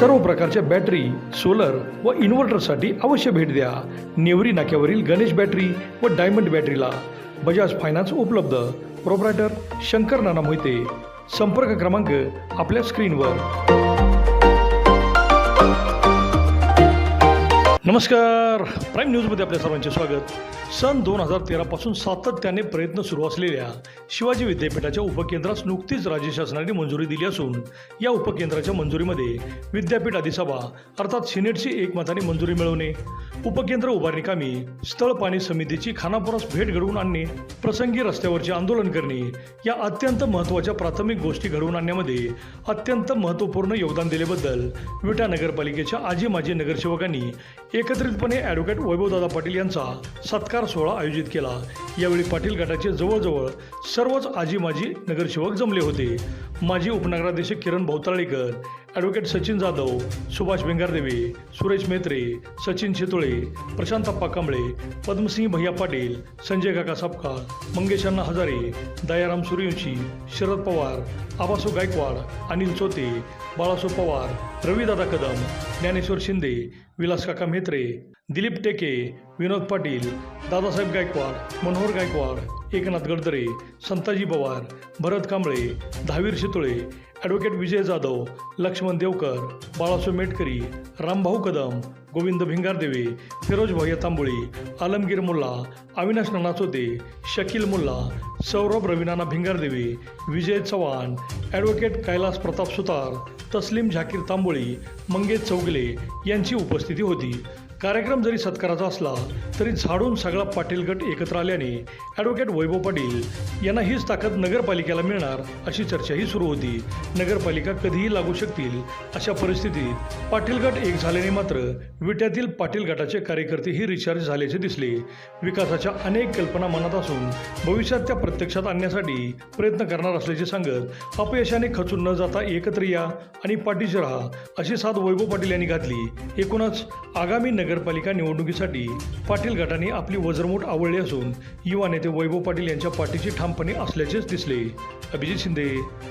सर्व प्रकारच्या battery solar व इन्व्हर्टरसाठी अवश्य भेट द्या. नेवरी नाक्यावरील गणेश बॅटरी व डायमंड बॅटरीला बजाज फायनान्स उपलब्ध. प्रोप्रायटर शंकर नाना मोहिते. संपर्क क्रमांक आपल्या स्क्रीनवर. नमस्कार. प्राईम न्यूजमध्ये आपल्या सर्वांचे स्वागत. सन दोन हजार तेरापासून सातत्याने प्रयत्न सुरू असलेल्या शिवाजी विद्यापीठाच्या उपकेंद्रास नुकतीच राज्य शासनाने मंजुरी दिली असून या उपकेंद्राच्या मंजुरीमध्ये विद्यापीठ अधिसभा अर्थात सिनेटची एकमताने मंजुरी मिळवणे उपकेंद्र उभारणीकामी स्थळ पाणी समितीची खानापुरास भेट घडवून आणणे प्रसंगी रस्त्यावरचे आंदोलन करणे या अत्यंत महत्त्वाच्या प्राथमिक गोष्टी घडवून आणण्यामध्ये अत्यंत महत्त्वपूर्ण योगदान दिल्याबद्दल विटा नगरपालिकेच्या आजी माजी नगरसेवकांनी एकत्रितपणे ॲडव्होकेट वैभवदादा पाटील यांचा सत्कार सोहळा आयोजित केला. यावेळी पाटील गटाचे जवळजवळ सर्वच आजी माजी नगरसेवक जमले होते. माजी उपनगराध्यक्ष किरण भोवताळेकर ॲडव्होकेट सचिन जाधव सुभाष बेंगारदेवे सुरेश मेत्रे सचिन शितोळे प्रशांत अप्पा कांबळे पद्मसिंह भैया पाटील संजय काका सापकाळ मंगेश अण्णा हजारे दयाराम सूर्यवंशी शरद पवार आबासो गायकवाड अनिल चोते बाळासो पवार रवीदादा कदम ज्ञानेश्वर शिंदे विलास काका मेत्रे दिलीप टेके विनोद पाटील दादासाहेब गायकवाड मनोहर गायकवाड एकनाथ गडदरे संताजी पवार भरत कांबळे धावीर शितोळे ॲडव्होकेट विजय जाधव लक्ष्मण देवकर बाळासाहेब मेटकरी रामभाऊ कदम गोविंद भिंगारदेवे फिरोज भैया तांबोळी आलमगीर मुल्ला अविनाश नानाचोते शकील मुल्ला सौरभ रविनाना भिंगारदेवे विजय चव्हाण ॲडव्होकेट कैलास प्रताप सुतार तस्लीम झाकीर तांबोळी मंगेश चौगले यांची उपस्थिती होती. कार्यक्रम जरी सत्काराचा असला तरी झाडून सगळा पाटील गट एकत्र आल्याने ॲडव्होकेट वैभव पाटील यांना हीच ताकद नगरपालिकेला मिळणार अशी चर्चाही सुरू होती. नगरपालिका कधीही लागू शकतील अशा परिस्थितीत पाटील गट एक झाल्याने मात्र विट्यातील पाटील गटाचे कार्यकर्तेही रिचार्ज झाल्याचे दिसले. विकासाच्या अनेक कल्पना मनात असून भविष्यात त्या प्रत्यक्षात आणण्यासाठी प्रयत्न करणार असल्याचे सांगत अपयशाने खचून न जाता एकत्र या आणि पाठीशी राहा अशी साथ वैभव पाटील यांनी घातली. एकूणच आगामी नगरपालिका निवडणुकीसाठी पाटील गटाने आपली वज्रमूठ आवडली असून युवा नेते वैभव पाटील यांच्या पाठीशी ठामपणे असल्याचेच दिसले. Abhijit Shinde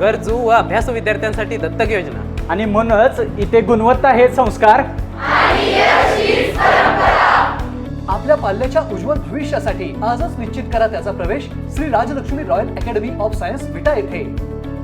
गरजू व अभ्यासू विद्यार्थ्यांसाठी दत्तक योजना. आणि म्हणूनच इथे गुणवत्ता हे संस्कार. आपल्या पाल्याच्या उज्ज्वल भविष्यासाठी आजच निश्चित करा त्याचा प्रवेश Shri Rajlakshmi royal academy of science Vita येथे.